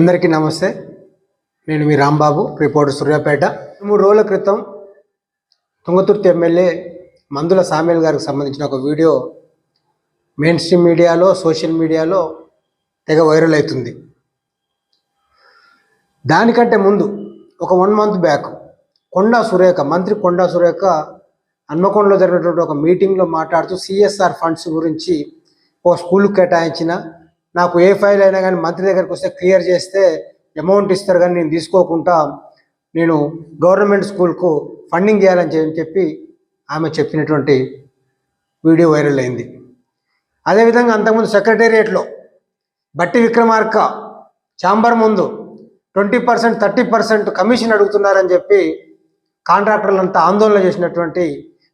అందరికీ నమస్తే. నేను మీ రాంబాబు రిపోర్టర్ సూర్యాపేట. మూడు రోజుల క్రితం తుంగతుర్తి ఎమ్మెల్యే మందుల సామేల్ గారికి సంబంధించిన ఒక వీడియో మెయిన్ స్ట్రీమ్ మీడియాలో సోషల్ మీడియాలో తెగ వైరల్ అవుతుంది. దానికంటే ముందు ఒక one month back Konda Surekha మంత్రి కొండా సురేఖ హన్మకొండలో జరిగినటువంటి ఒక మీటింగ్లో మాట్లాడుతూ సిఎస్ఆర్ ఫండ్స్ గురించి ఓ స్కూల్కి కేటాయించిన నాకు ఏ ఫైల్ అయినా కానీ మంత్రి దగ్గరికి వస్తే క్లియర్ చేస్తే అమౌంట్ ఇస్తారు కానీ నేను తీసుకోకుండా నేను గవర్నమెంట్ స్కూల్కు ఫండింగ్ చేయాలని చెప్పి- చెప్పి ఆమె చెప్పినటువంటి వీడియో వైరల్ అయింది. అదేవిధంగా అంతకుముందు సెక్రటేరియట్లో బట్టి విక్రమార్క ఛాంబర్ ముందు twenty percent thirty percent commission అడుగుతున్నారని చెప్పి కాంట్రాక్టర్లంతా ఆందోళన చేసినటువంటి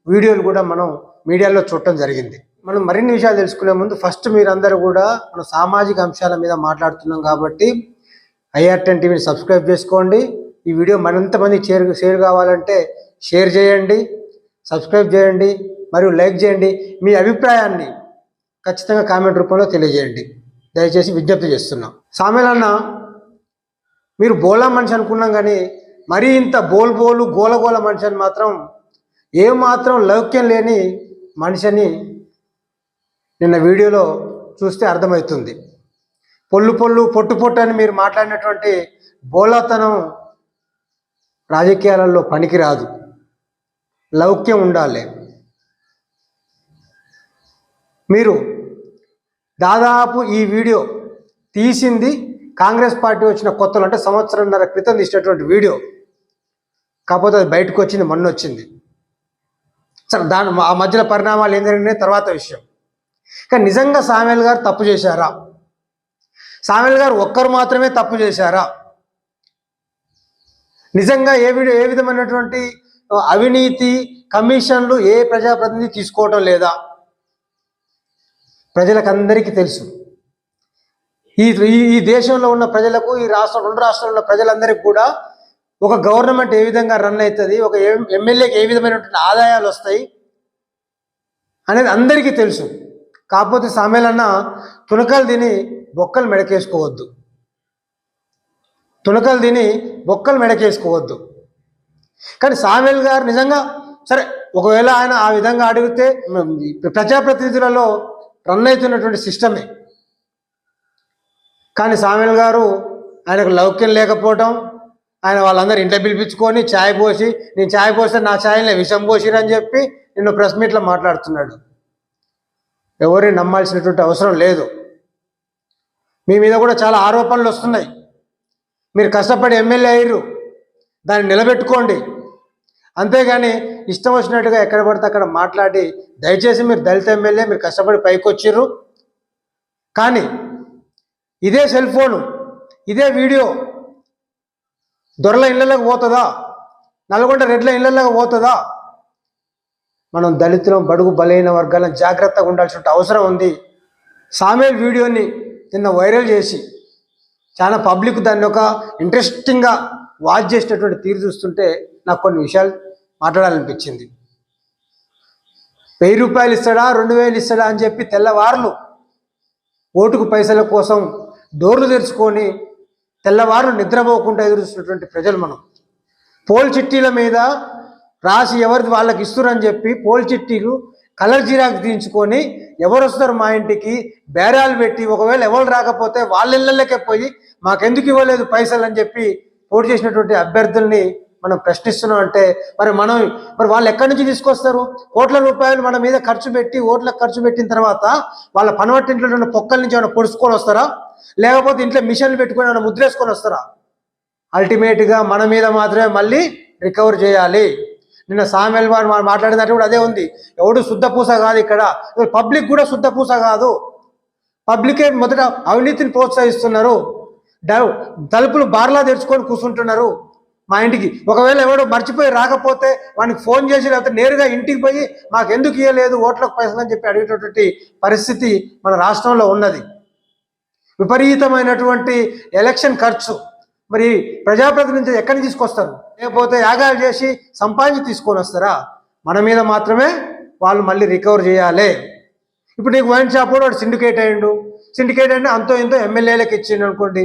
వీడియోలు కూడా మనం మీడియాలో చూడటం జరిగింది. మనం మరిన్ని విషయాలు తెలుసుకునే ముందు ఫస్ట్ మీరందరూ కూడా మన సామాజిక అంశాల మీద మాట్లాడుతున్నాం కాబట్టి ఐఆర్ టెన్ టీవీని సబ్స్క్రైబ్ చేసుకోండి. ఈ వీడియో మరింతమంది షేర్ షేర్ కావాలంటే షేర్ చేయండి సబ్స్క్రైబ్ చేయండి మరియు లైక్ చేయండి. మీ అభిప్రాయాన్ని ఖచ్చితంగా కామెంట్ రూపంలో తెలియజేయండి. దయచేసి విజ్ఞప్తి చేస్తున్నాం. సామెలన్న మీరు బోలా మనిషి అనుకున్నాం కానీ మరీ ఇంత బోల్ బోలు గోల గోల మనిషి అని మాత్రం ఏమాత్రం లౌక్యం లేని మనిషిని నిన్న వీడియోలో చూస్తే అర్థమవుతుంది. పొల్లు పొల్లు పొట్టు పొట్టు అని మీరు మాట్లాడినటువంటి బోలాతనం రాజకీయాలలో పనికిరాదు. లౌక్యం ఉండాలి. మీరు దాదాపు ఈ వీడియో తీసింది కాంగ్రెస్ పార్టీ వచ్చిన కొత్తలో అంటే సంవత్సరంన్నర క్రితం తీసినటువంటి వీడియో. కాకపోతే అది బయటకు వచ్చింది మొన్న వచ్చింది. సరే దాని ఆ మధ్యలో పరిణామాలు ఏం జరిగినాయి? తర్వాత విషయం. కానీ నిజంగా సామెల్ గారు తప్పు చేశారా? సామెల్ గారు ఒక్కరు మాత్రమే తప్పు చేశారా? నిజంగా ఏ ఏ విధమైనటువంటి అవినీతి కమిషన్లు ఏ ప్రజాప్రతినిధి తీసుకోవటం లేదా? ప్రజలకందరికీ తెలుసు. ఈ ఈ- దేశంలో ఉన్న ప్రజలకు ఈ రాష్ట్రం రెండు రాష్ట్రాల్లో ఉన్న ప్రజలందరికీ కూడా ఒక గవర్నమెంట్ ఏ విధంగా రన్ అవుతుంది ఒక ఎమ్మెల్యేకి ఏ విధమైనటువంటి ఆదాయాలు వస్తాయి అనేది అందరికీ తెలుసు. కాకపోతే సామెలన్న తునకలు తిని బొక్కలు మెడకేసుకోవద్దు. తునకలు తిని బొక్కలు మెడకేసుకోవద్దు. కానీ సామెల్ గారు నిజంగా సరే ఒకవేళ ఆయన ఆ విధంగా అడిగితే ప్రజాప్రతినిధులలో రన్ అవుతున్నటువంటి సిస్టమే. కానీ సామెల్ గారు ఆయనకు లౌక్యం లేకపోవటం ఆయన వాళ్ళందరూ ఇంట్లో పిలిపించుకొని ఛాయ్ పోసి నేను ఛాయ్ పోస్తే నా ఛాయలో విషం పోసిరని చెప్పి నిన్ను ప్రెస్ మీట్లో మాట్లాడుతున్నాడు. ఎవరిని నమ్మాల్సినటువంటి అవసరం లేదు. మీ మీద కూడా చాలా ఆరోపణలు వస్తున్నాయి. మీరు కష్టపడి ఎమ్మెల్యే అయ్యారు దాన్ని నిలబెట్టుకోండి. అంతేగాని ఇష్టం వచ్చినట్టుగా ఎక్కడ పడితే అక్కడ మాట్లాడి దయచేసి మీరు దళిత ఎమ్మెల్యే మీరు కష్టపడి పైకి వచ్చిర్రు. కానీ ఇదే సెల్ ఫోను ఇదే వీడియో దొరల ఇళ్ళలోకి పోతుందా? నల్గొండ రెడ్ల ఇళ్ళలోకి పోతుందా? మనం దళితులం బడుగు బలైన వర్గాలను జాగ్రత్తగా ఉండాల్సిన అవసరం ఉంది. సామేల్ వీడియోని నిన్న వైరల్ చేసి చాలా పబ్లిక్ దాన్ని ఒక ఇంట్రెస్టింగ్గా వాచ్ చేసినటువంటి తీరు చూస్తుంటే నాకు కొన్ని విషయాలు మాట్లాడాలనిపించింది. వెయ్యి రూపాయలు ఇస్తాడా రెండు వేలు ఇస్తాడా అని చెప్పి తెల్లవారులు ఓటుకు పైసల కోసం డోర్లు తెరుచుకొని తెల్లవారు నిద్రపోకుండా ఎదురుస్తున్నటువంటి ప్రజలు మనం. పోల్ చిట్టీల మీద రాసి ఎవరిది వాళ్ళకి ఇస్తురని చెప్పి పోల్ చిట్టీలు కలర్ జిరాక్స్ తీయించుకొని ఎవరు వస్తారు మా ఇంటికి బేరాలు పెట్టి ఒకవేళ ఎవరు రాకపోతే వాళ్ళ ఇళ్ళకే పోయి మాకెందుకు ఇవ్వలేదు పైసలు అని చెప్పి పోటీ చేసినటువంటి అభ్యర్థుల్ని మనం ప్రశ్నిస్తున్నాం అంటే మరి మనం మరి వాళ్ళు ఎక్కడి నుంచి తీసుకొస్తారు? కోట్ల రూపాయలు మన మీద ఖర్చు పెట్టి ఓట్లకు ఖర్చు పెట్టిన తర్వాత వాళ్ళ పనవట్టింట్లో ఉన్న పొక్కల నుంచి ఏమైనా పొడుచుకొని వస్తారా? లేకపోతే ఇంట్లో మిషన్లు పెట్టుకొని ఏమైనా ముద్రేసుకొని వస్తారా? అల్టిమేట్గా మన మీద మాత్రమే మళ్ళీ రికవర్ చేయాలి. నిన్న సామెల్ వారు మాట్లాడినట్టు కూడా అదే ఉంది. ఎవడు శుద్ధ పూస కాదు ఇక్కడ. పబ్లిక్ కూడా శుద్ధ పూస కాదు. పబ్లికే మొదట అవినీతిని ప్రోత్సహిస్తున్నారు. తలుపులు బార్లా తెరుచుకొని కూర్చుంటున్నారు మా ఇంటికి. ఒకవేళ ఎవడో మర్చిపోయి రాకపోతే వానికి ఫోన్ చేసి లేకపోతే నేరుగా ఇంటికి పోయి మాకు ఎందుకు ఇవ్వలేదు ఓట్లకు పైసలు అని చెప్పి అడిగేటటువంటి పరిస్థితి మన రాష్ట్రంలో ఉన్నది. విపరీతమైనటువంటి ఎలక్షన్ ఖర్చు. మరి ప్రజాప్రతినిధులు ఎక్కడి నుంచి తీసుకొస్తారు? లేకపోతే యాగాలు చేసి సంపాదించి తీసుకొని వస్తారా? మన మీద మాత్రమే వాళ్ళు మళ్ళీ రికవర్ చేయాలి. ఇప్పుడు నీకు వైన్ షాప్ కూడా వాడు సిండికేట్ అయ్యిండు. సిండికేట్ అంటే అంతో ఇంతో ఎమ్మెల్యేలకు ఇచ్చిండు అనుకోండి.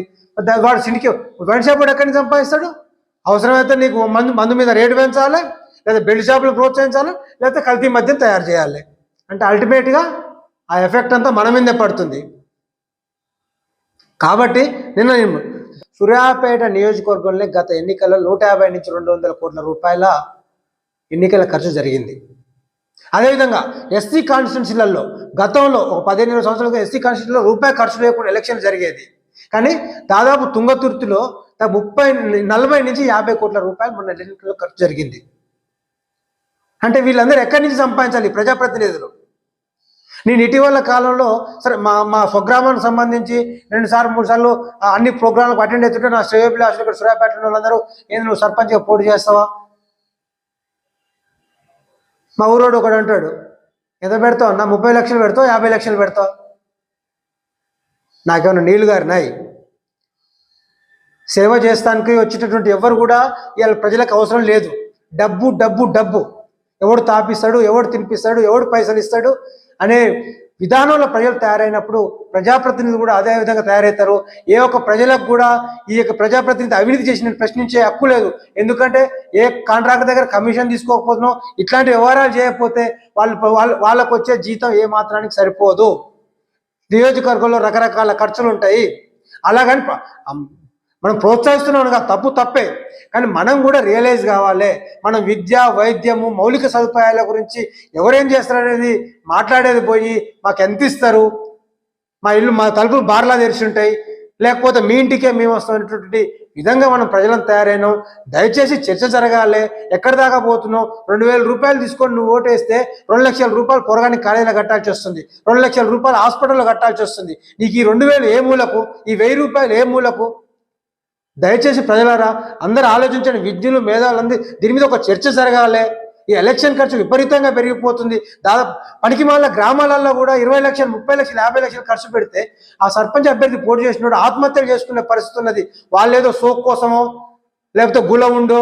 వాడు సిండికేట్ వైన్ షాప్ వాడు ఎక్కడి నుంచి సంపాదిస్తాడు? అవసరమైతే నీకు మందు మందు మీద రేటు పెంచాలి లేదా బెల్ట్ షాపులు ప్రోత్సహించాలి లేకపోతే కల్తీ మద్యం తయారు చేయాలి. అంటే అల్టిమేట్గా ఆ ఎఫెక్ట్ అంతా మన మీదే పడుతుంది. కాబట్టి నిన్న సూర్యాపేట నియోజకవర్గంలో గత ఎన్నికల్లో నూట యాభై నుంచి రెండు వందల కోట్ల రూపాయల ఎన్నికల ఖర్చు జరిగింది. అదేవిధంగా ఎస్సీ కాన్స్టిట్యున్సీలలో గతంలో ఒక పదిహేను సంవత్సరాలుగా ఎస్సీ కాన్స్టిట్యూన్సీలో రూపాయి ఖర్చు లేకుండా ఎలక్షన్ జరిగేది. కానీ దాదాపు తుంగతుర్తిలో ముప్పై నలభై నుంచి యాభై కోట్ల రూపాయలు మొన్న ఎన్నికల్లో ఖర్చు జరిగింది. అంటే వీళ్ళందరూ ఎక్కడి నుంచి సంపాదించాలి? ప్రజాప్రతినిధులు. నేను ఇటీవల కాలంలో సరే మా మా స్వగ్రామానికి సంబంధించి రెండు సార్లు మూడు సార్లు ఆ, అన్ని ప్రోగ్రాంలకు అటెండ్ అవుతుంటే నా శ్రేయోభిలాషులు ఇక్కడ సూర్యాపేటలో వాళ్ళందరూ ఏంది నువ్వు సర్పంచ్గా పోటీ చేస్తావా? మా ఊరోడు ఒకడు అంటాడు ఎంత పెడతావు నా ముప్పై లక్షలు పెడతావు యాభై లక్షలు పెడతావు? నాకేమైనా నీళ్ళు గారినాయి సేవ చేస్తానికి వచ్చేటటువంటి ఎవరు కూడా ఇవాళ ప్రజలకు అవసరం లేదు. డబ్బు డబ్బు డబ్బు. ఎవడు తాపిస్తాడు ఎవడు తినిపిస్తాడు ఎవడు పైసలు ఇస్తాడు అనే విధానంలో ప్రజలు తయారైనప్పుడు ప్రజాప్రతినిధులు కూడా అదే విధంగా తయారవుతారు. ఏ ఒక్క ప్రజలకు కూడా ఈ యొక్క ప్రజాప్రతినిధి అవినీతి చేసిన ప్రశ్నించే హక్కు లేదు. ఎందుకంటే ఏ కాంట్రాక్ట్ దగ్గర కమిషన్ తీసుకోకపోతున్నాం ఇట్లాంటి వ్యవహారాలు చేయకపోతే వాళ్ళు వాళ్ళ వాళ్ళకు వచ్చే జీతం ఏ మాత్రానికి సరిపోదు. నియోజకవర్గంలో రకరకాల ఖర్చులు ఉంటాయి. అలాగని మనం ప్రోత్సహిస్తున్నాం కదా తప్పు తప్పే. కానీ మనం కూడా రియలైజ్ కావాలి. మనం విద్య వైద్యము మౌలిక సదుపాయాల గురించి ఎవరేం చేస్తారనేది మాట్లాడేది పోయి మాకు ఎంత ఇస్తారు? మా ఇల్లు మా తలుపులు బార్లా తెరిచి ఉంటాయి. లేకపోతే మీ ఇంటికే మేము వస్తున్నటువంటి విధంగా మనం ప్రజలను తయారైనాం. దయచేసి చర్చ జరగాలి. ఎక్కడి దాకా పోతున్నాం? రెండు వేల రూపాయలు తీసుకొని నువ్వు ఓటేస్తే రెండు లక్షల రూపాయలు పొరగానికి కాలేజీలో కట్టాల్సి వస్తుంది. రెండు లక్షల రూపాయలు హాస్పిటల్లో కట్టాల్సి వస్తుంది. నీకు ఈ రెండు వేలు ఏ మూలకు? ఈ వెయ్యి రూపాయలు ఏ మూలకు? దయచేసి ప్రజలారా అందరూ ఆలోచించండి. విద్యులు మేధావులందరూ దీని మీద ఒక చర్చ జరగాలి. ఈ ఎలక్షన్ ఖర్చు విపరీతంగా పెరిగిపోతుంది. దాదాపు పనికి మాల గ్రామాలలో కూడా ఇరవై లక్షలు ముప్పై లక్షలు యాభై లక్షలు ఖర్చు పెడితే ఆ సర్పంచ్ అభ్యర్థి పోటీ చేసినప్పుడు ఆత్మహత్యలు చేసుకునే పరిస్థితి ఉన్నది. వాళ్ళేదో సోక్ కోసమో లేకపోతే గుల ఉండో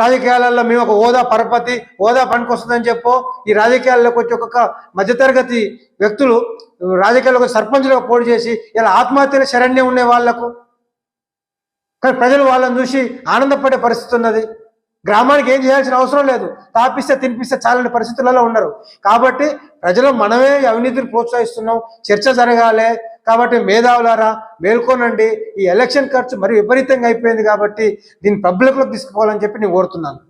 రాజకీయాలలో మేము ఒక హోదా పరపతి హోదా పనికొస్తుందని చెప్పో ఈ రాజకీయాల్లోకి వచ్చి ఒక్కొక్క మధ్యతరగతి వ్యక్తులు రాజకీయాల్లో సర్పంచ్లుగా పోటీ చేసి ఇలా ఆత్మహత్యలు శరణ్యం ఉండే వాళ్ళకు కానీ ప్రజలు వాళ్ళని చూసి ఆనందపడే పరిస్థితి ఉన్నది. గ్రామానికి ఏం చేయాల్సిన అవసరం లేదు. తాపిస్తే తినిపిస్తే చాలని పరిస్థితులలో ఉన్నారు. కాబట్టి ప్రజలు మనమే అవినీతిని ప్రోత్సహిస్తున్నాం. చర్చ జరగాలి. కాబట్టి మేధావులారా మేల్కొనండి. ఈ ఎలక్షన్ ఖర్చు మరి విపరీతంగా అయిపోయింది కాబట్టి దీన్ని పబ్లిక్లోకి తీసుకుపోవాలని చెప్పి నేను కోరుతున్నాను.